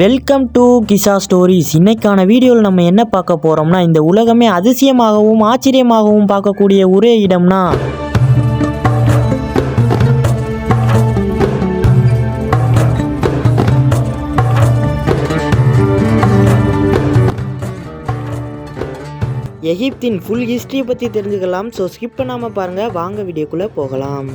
Welcome to கிசா stories இன்னைக்கான வீடியோவில் நம்ம என்ன பார்க்க போகிறோம்னா இந்த உலகமே அதிசயமாகவும் ஆச்சரியமாகவும் பார்க்கக்கூடிய ஒரே இடம்னா எகிப்தின் ஃபுல் ஹிஸ்ட்ரியை பற்றி தெரிஞ்சுக்கலாம். ஸோ ஸ்கிப் பண்ணாமல் பாருங்கள் வாங்க வீடியோக்குள்ளே போகலாம்.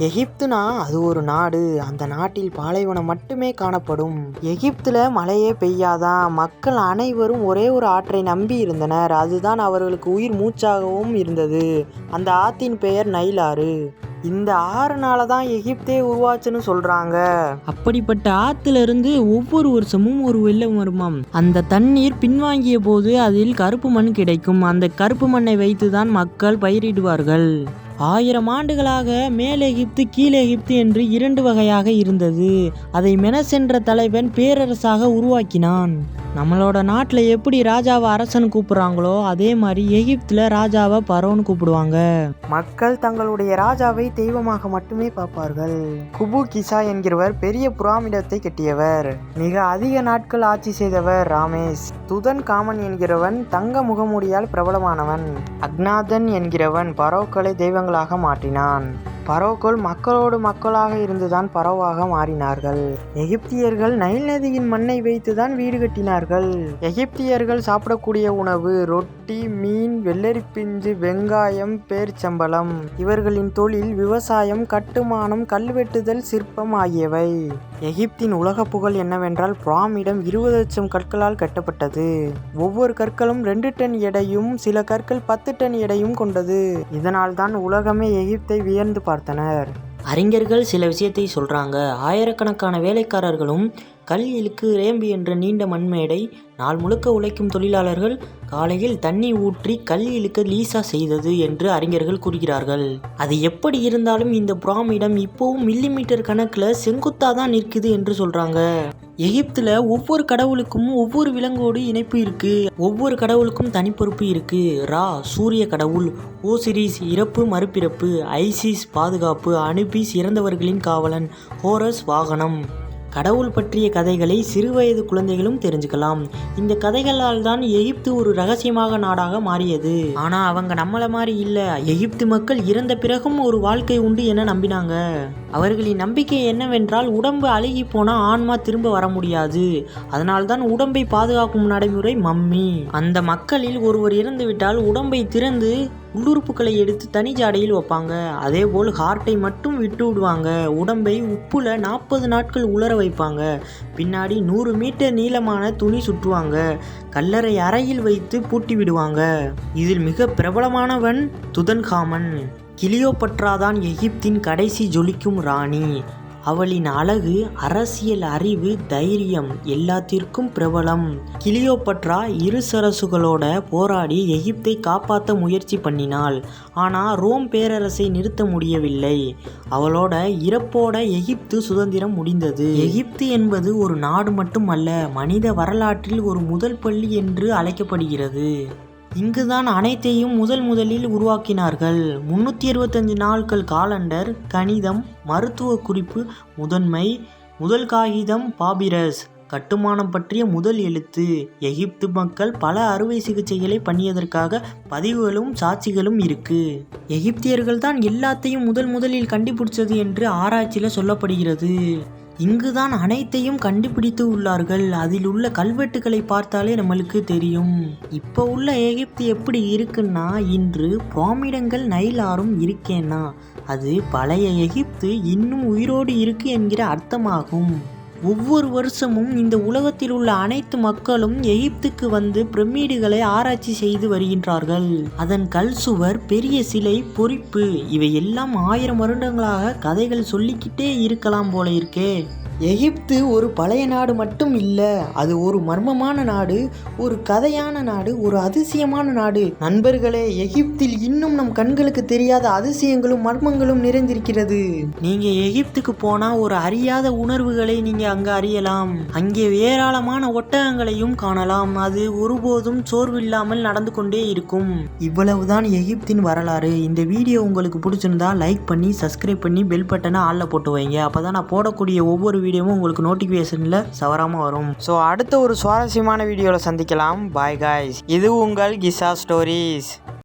எகிப்துனா அது ஒரு நாடு. அந்த நாட்டில் பாலைவனம் மட்டுமே காணப்படும். எகிப்துல மழையே பெய்யாதான் மக்கள் அனைவரும் ஒரே ஒரு ஆற்றை நம்பி இருந்தனர். அதுதான் அவர்களுக்கு உயிர் மூச்சாகவும் இருந்தது. அந்த ஆத்தின் பெயர் நைல் ஆறு இந்த ஆறுனால தான் எகிப்தே உருவாச்சுன்னு சொல்றாங்க. அப்படிப்பட்ட ஆத்துல இருந்து ஒவ்வொரு வருஷமும் ஒரு வெள்ளம் வருமாம். அந்த தண்ணீர் பின்வாங்கிய போது அதில் கருப்பு மண் கிடைக்கும். அந்த கருப்பு மண்ணை வைத்து தான் மக்கள் பயிரிடுவார்கள். ஆயிரம் ஆண்டுகளாக மேல் எகிப்து கீழ் எகிப்து என்று இரண்டு வகையாக இருந்தது. அதை மெனஸ் என்ற தலைவன் பேரரசாக உருவாக்கினான். நம்மளோட நாட்டில் எப்படி ராஜாவை அரசன் கூப்பிடுறாங்களோ அதே மாதிரி எகிப்தில் ராஜாவை பரோன்னு கூப்பிடுவாங்க. மக்கள் தங்களுடைய ராஜாவை தெய்வமாக மட்டுமே பார்ப்பார்கள். குபு கிசா என்கிறவர் பெரிய புராமிடத்தை கட்டியவர். மிக அதிக நாட்கள் ஆட்சி செய்தவர் ராமேஷ் துதன் காமன் என்கிறவன் தங்க முகமூடியால் பிரபலமானவன். அக்னாதன் என்கிறவன் பரோக்களை தெய்வங்களாக மாற்றினான். பரோக்கள் மக்களோடு மக்களாக இருந்துதான் பரோவாக மாறினார்கள். எகிப்தியர்கள் நைல் நதியின் மண்ணை வைத்துதான் வீடு கட்டினார்கள். எகிப்தியர்கள் சாப்பிடக்கூடிய உணவு ரொட்டி மீன் வெள்ளரி பிஞ்சு வெங்காயம் பேர்ச்சம்பளம் இவர்களின் தொழில் விவசாயம் கட்டுமானம் கல்வெட்டுதல் சிற்பம் ஆகியவை. எகிப்தின் உலக புகழ் என்னவென்றால் பிராமிடம் இருபது லட்சம் கற்களால் கட்டப்பட்டது. ஒவ்வொரு கற்களும் ரெண்டு டன் எடையும் சில கற்கள் பத்து டன் எடையும் கொண்டது. இதனால் தான் உலகமே எகிப்தை வியந்து பார்த்தனர். அறிஞர்கள் சில விஷயத்தை சொல்றாங்க. ஆயிரக்கணக்கான வேலைக்காரர்களும் கல் இழுக்கு ரேம்பு என்ற நீண்ட மண்மேடை நாள் முழுக்க உழைக்கும் தொழிலாளர்கள் காலையில் தண்ணி ஊற்றி கல் இழுக்க லீசா செய்தது என்று அறிஞர்கள் கூறுகிறார்கள். அது எப்படி இருந்தாலும் இந்த பிராமிடம் இப்போவும் மில்லிமீட்டர் கணக்கில் செங்குத்தாக தான் நிற்குது என்று சொல்றாங்க. எகிப்துல ஒவ்வொரு கடவுளுக்கும் ஒவ்வொரு விலங்கோடு இணைப்பு இருக்கு. ஒவ்வொரு கடவுளுக்கும் தனிப்பொறுப்பு இருக்கு. ரா சூரிய கடவுள் ஓசிரிஸ் இறப்பு மறுபிறப்பு ஐசிஸ் பாதுகாப்பு அனுபிஸ் இறந்தவர்களின் காவலன் ஹோரஸ் வாகனம். கடவுள் பற்றிய கதைகளை சிறுவயது குழந்தைகளும் தெரிஞ்சுக்கலாம். இந்த கதைகளால் தான் எகிப்து ஒரு ரகசியமாக நாடாக மாறியது. ஆனால் அவங்க நம்மளை மாதிரி இல்லை. எகிப்து மக்கள் இறந்த பிறகும் ஒரு வாழ்க்கை உண்டு என நம்பினாங்க. அவர்களின் நம்பிக்கை என்னவென்றால் உடம்பு அழுகி போனால் ஆன்மா திரும்ப வர முடியாது. அதனால்தான் உடம்பை பாதுகாக்கும் நடைமுறை மம்மி. அந்த மக்களில் ஒருவர் இறந்துவிட்டால் உடம்பை திறந்து உள்ளுறுப்புகளை எடுத்து தனி ஜாடையில் வைப்பாங்க. அதே போல் ஹார்ட்டை மட்டும் விட்டு விடுவாங்க. உடம்பை உப்புல நாற்பது நாட்கள் உலர வைப்பாங்க. பின்னாடி நூறு மீட்டர் நீளமான துணி சுற்றுவாங்க. கல்லறை அறையில் வைத்து பூட்டி விடுவாங்க. இதில் மிக பிரபலமானவன் துதன்காமன். கிளியோபட்ராதான் எகிப்தின் கடைசி ஜொலிக்கும் ராணி. அவளின் அழகு அரசியல் அறிவு தைரியம் எல்லாத்திற்கும் பிரபலம். கிளியோபட்ரா இரு சரசுகளோட போராடி எகிப்தை காப்பாற்ற முயற்சி பண்ணினாள். ஆனால் ரோம் பேரரசை நிறுத்த முடியவில்லை. அவளோட இறப்போட எகிப்து சுதந்திரம் முடிந்தது. எகிப்து என்பது ஒரு நாடு மட்டுமல்ல மனித வரலாற்றில் ஒரு முதல் பள்ளி என்று அழைக்கப்படுகிறது. இங்குதான் அனைத்தையும் முதல் முதலில் உருவாக்கினார்கள். முன்னூற்றி அறுபத்தஞ்சு நாட்கள் காலண்டர் கணிதம் மருத்துவ குறிப்பு முதன்மை முதல் காகிதம் பாபிரஸ் கட்டுமானம் பற்றிய முதல் எழுத்து. எகிப்து மக்கள் பல அறுவை சிகிச்சைகளை பண்ணியதற்காக பதிவுகளும் சாட்சிகளும் இருக்கு. எகிப்தியர்கள் தான் எல்லாத்தையும் முதல் முதலில் கண்டுபிடிச்சது என்று ஆராய்ச்சியில் சொல்லப்படுகிறது. இங்குதான் அனைத்தையும் கண்டுபிடித்து உள்ளார்கள். அதில் உள்ள கல்வெட்டுகளை பார்த்தாலே நம்மளுக்கு தெரியும். இப்போ உள்ள எகிப்து எப்படி இருக்குன்னா இன்று பிராமிடங்கள் நைல் இருக்கேன்னா அது பழைய எகிப்து இன்னும் உயிரோடு இருக்கு என்கிற அர்த்தமாகும். ஒவ்வொரு வருஷமும் இந்த உலகத்தில் உள்ள அனைத்து மக்களும் எகிப்துக்கு வந்து பிரமிடுகளை ஆராய்ச்சி செய்து வருகின்றார்கள். அதன் கல் சுவர் பெரிய சிலை பொறிப்பு இவை எல்லாம் ஆயிரம் வருடங்களாக கதைகள் சொல்லிக்கிட்டே இருக்கலாம் போல இருக்கே. எகிப்து ஒரு பழைய நாடு மட்டும் இல்லை அது ஒரு மர்மமான நாடு ஒரு கதையான நாடு ஒரு அதிசயமான நாடு. நண்பர்களே எகிப்தில் இன்னும் நம் கண்களுக்கு தெரியாத அதிசயங்களும் மர்மங்களும் நிறைந்திருக்கிறது. நீங்க எகிப்துக்கு போனா ஒரு அறியாத உணர்வுகளை நீங்க அங்க அறியலாம். அங்கே ஏராளமான ஒட்டகங்களையும் காணலாம். அது ஒருபோதும் சோர்வில்லாமல் நடந்து கொண்டே இருக்கும். இவ்வளவுதான் எகிப்தின் வரலாறு. இந்த வீடியோ உங்களுக்கு பிடிச்சிருந்தா லைக் பண்ணி சப்ஸ்கிரைப் பண்ணி பெல் பட்டனை ஆளில் போட்டு வைங்க. அப்பதான் நான் போடக்கூடிய ஒவ்வொரு வீடியோவும் உங்களுக்கு நோட்டிஃபிகேஷனில் சவராமல் வரும். ஸோ அடுத்த ஒரு சுவாரஸ்யமான வீடியோவில் சந்திக்கலாம். பாய் காய்ஸ் இது உங்கள் கிசா ஸ்டோரிஸ்